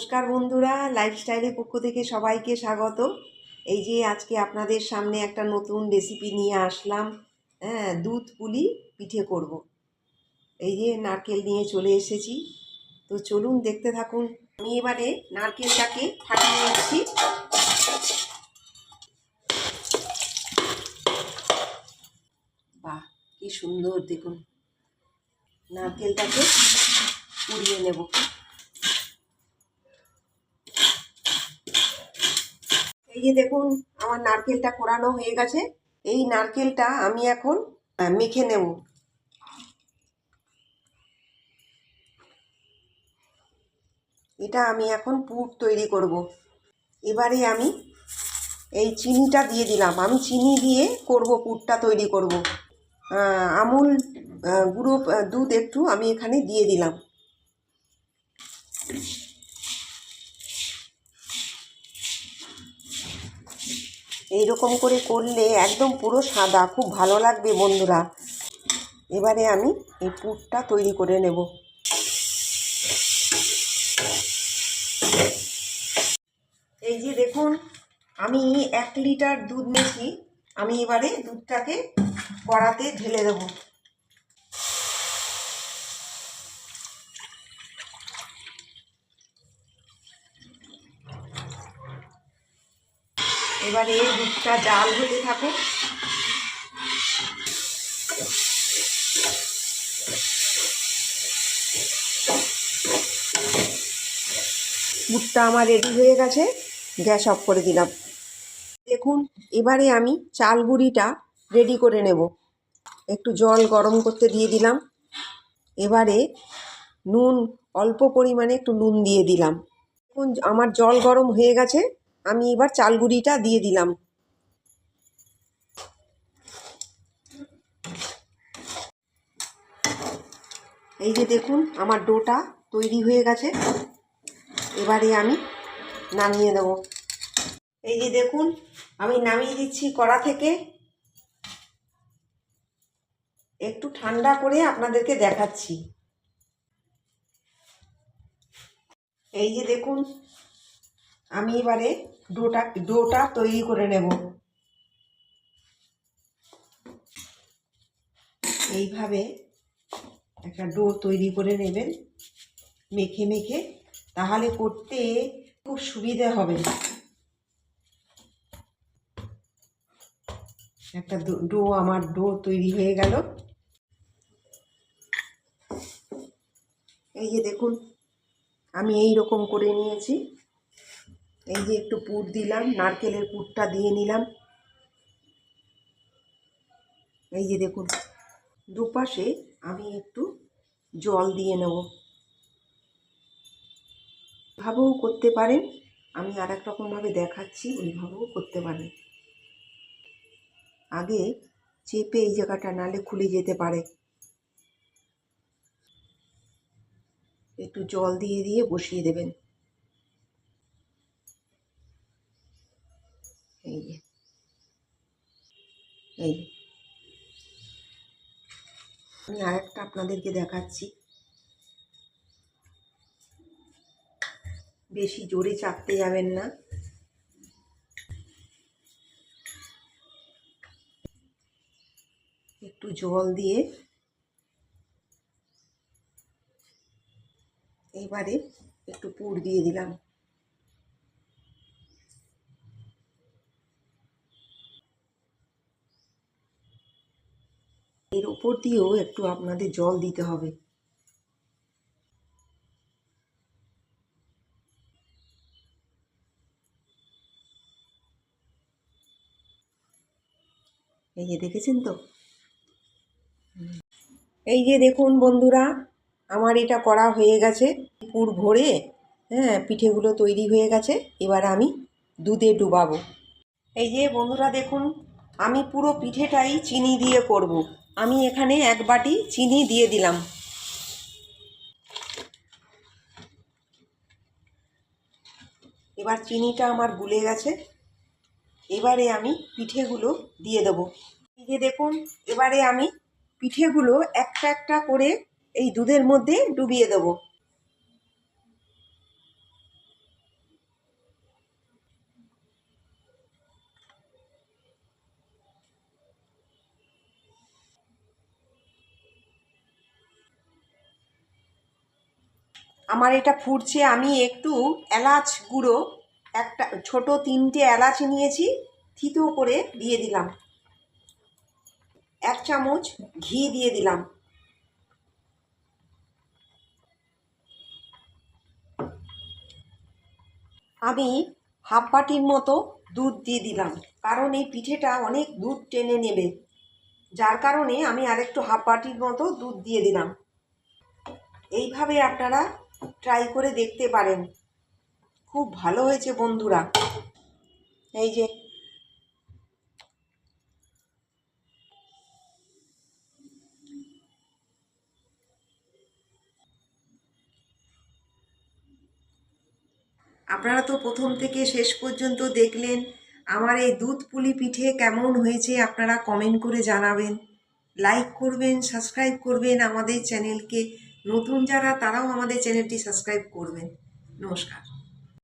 নমস্কার বন্ধুরা লাইফস্টাইলের পক্ষ থেকে সবাইকে স্বাগত এই যে আজকে আপনাদের সামনে একটা নতুন রেসিপি নিয়ে আসলাম হ্যাঁ দুধ পুলি পিঠে করব। এই যে নারকেল নিয়ে চলে এসেছি। তো চলুন দেখতে থাকুন। আমি এবারে নারকেলটাকে ফাটিয়ে নিচ্ছি। বাহ, কি সুন্দর, দেখুন। নারকেলটাকে পুড়িয়ে নেব। এই দেখুন, আমার নারকেলটা কোরানো হয়ে গেছে। এই নারকেলটা আমি এখন মেখে নেব। এটা আমি এখন পুর তৈরি করব। এবারে আমি এই চিনিটা দিয়ে দিলাম। আমি চিনি দিয়ে করব, পুরটা তৈরি করব। আমুল গুঁড়ো দুধ একটু আমি এখানে দিয়ে দিলাম। এই রকম করে করলে একদম পুরো সাদা, খুব ভালো লাগবে বন্ধুরা। এবারে আমি এই পুরটা তৈরি করে নেব। এই যে দেখুন, আমি এক লিটার দুধ নিয়েছি। আমি এবারে দুধটাকে কড়াতে ঢেলে দেবো। এবারে এই দুধটা জাল হতে থাকুক দুধটা আমার রেডি হয়ে গেছে, গ্যাস অফ করে দিলাম। দেখুন, এবারে আমি চাল গুঁড়িটা রেডি করে নেব। একটু জল গরম করতে দিয়ে দিলাম। এবারে নুন অল্প পরিমাণে একটু নুন দিয়ে দিলাম। দেখুন, আমার জল গরম হয়ে গেছে। আমি এবার চাল গুঁড়িটা দিয়ে দিলাম। এই যে দেখুন, আমার ডোটা তৈরি হয়ে গেছে। এবারে আমি নামিয়ে দেব এই যে দেখুন, আমি নামিয়ে দিচ্ছি কড়া থেকে। একটু ঠান্ডা করে আপনাদেরকে দেখাচ্ছি। এই যে দেখুন আমি এবারে ডোটা ডোটা তৈরি করে নেব। এইভাবে একটা ডো তৈরি করে নেবেন, মেখে মেখে, তাহলে করতে খুব সুবিধে হবে। একটা ডো- আমার ডো তৈরি হয়ে গেল। এই যে দেখুন, আমি এই রকম করে নিয়েছি। এই যে একটু পুর দিলাম, নারকেলের পুরটা দিয়ে নিলাম। এই যে দেখুন, দুপাশে আমি একটু জল দিয়ে নেব। ভাবেও করতে পারেন, আমি আর এক রকমভাবে দেখাচ্ছি, ওইভাবেও করতে পারেন। আগে চেপে এই জায়গাটা নালে খুলে যেতে পারে। একটু জল দিয়ে দিয়ে বসিয়ে দেবেন। এই এই। আমি আরেকটা আপনাদেরকে দেখাচ্ছি। বেশি জোরে চাপতে যাবেন না। একটু জল দিয়ে এবারে একটু পুর দিয়ে দিলাম। এর উপর দিয়েও একটু আপনাদের জল দিতে হবে। এই যে দেখেছেন তো? এই যে দেখুন বন্ধুরা, আমার এটা করা হয়ে গেছে। পুর ভরে হ্যাঁ পিঠেগুলো তৈরি হয়ে গেছে। এবার আমি দুধে ডুবাবো। এই যে বন্ধুরা দেখুন, আমি পুরো পিঠেটাই চিনি দিয়ে করব। আমি এখানে এক বাটি চিনি দিয়ে দিলাম। এবার চিনিটা আমার গুলে গেছে। এবারে আমি পিঠেগুলো দিয়ে দেবো। এই যে দেখুন, এবারে আমি পিঠেগুলো একটা একটা করে এই দুধের মধ্যে ডুবিয়ে দেবো। আমার এটা ফুটছে, আমি একটু এলাচ গুঁড়ো, একটা ছোট তিনটে এলাচ নিয়েছি, থিতো করে দিয়ে দিলাম। এক চামচ ঘি দিয়ে দিলাম। আমি হাফ বাটির মতো দুধ দিয়ে দিলাম, কারণ এই পিঠেটা অনেক দুধ টেনে নেবে। যার কারণে আমি আরেকটু হাফ বাটির মতো দুধ দিয়ে দিলাম। এইভাবে আপনারা ট্রাই করে দেখতে পারেন। খুব ভালো হয়েছে বন্ধুরা। এই যে, আপনারা তো প্রথম থেকে শেষ পর্যন্ত দেখলেন আমার এই দুধ পুলি পিঠে কেমন হয়েছে, আপনারা কমেন্ট করে জানাবেন। লাইক করবেন সাবস্ক্রাইব করবেন আমাদের চ্যানেলকে নতুন যারা তারাও আমাদের চ্যানেলটি সাবস্ক্রাইব করবেন। নমস্কার।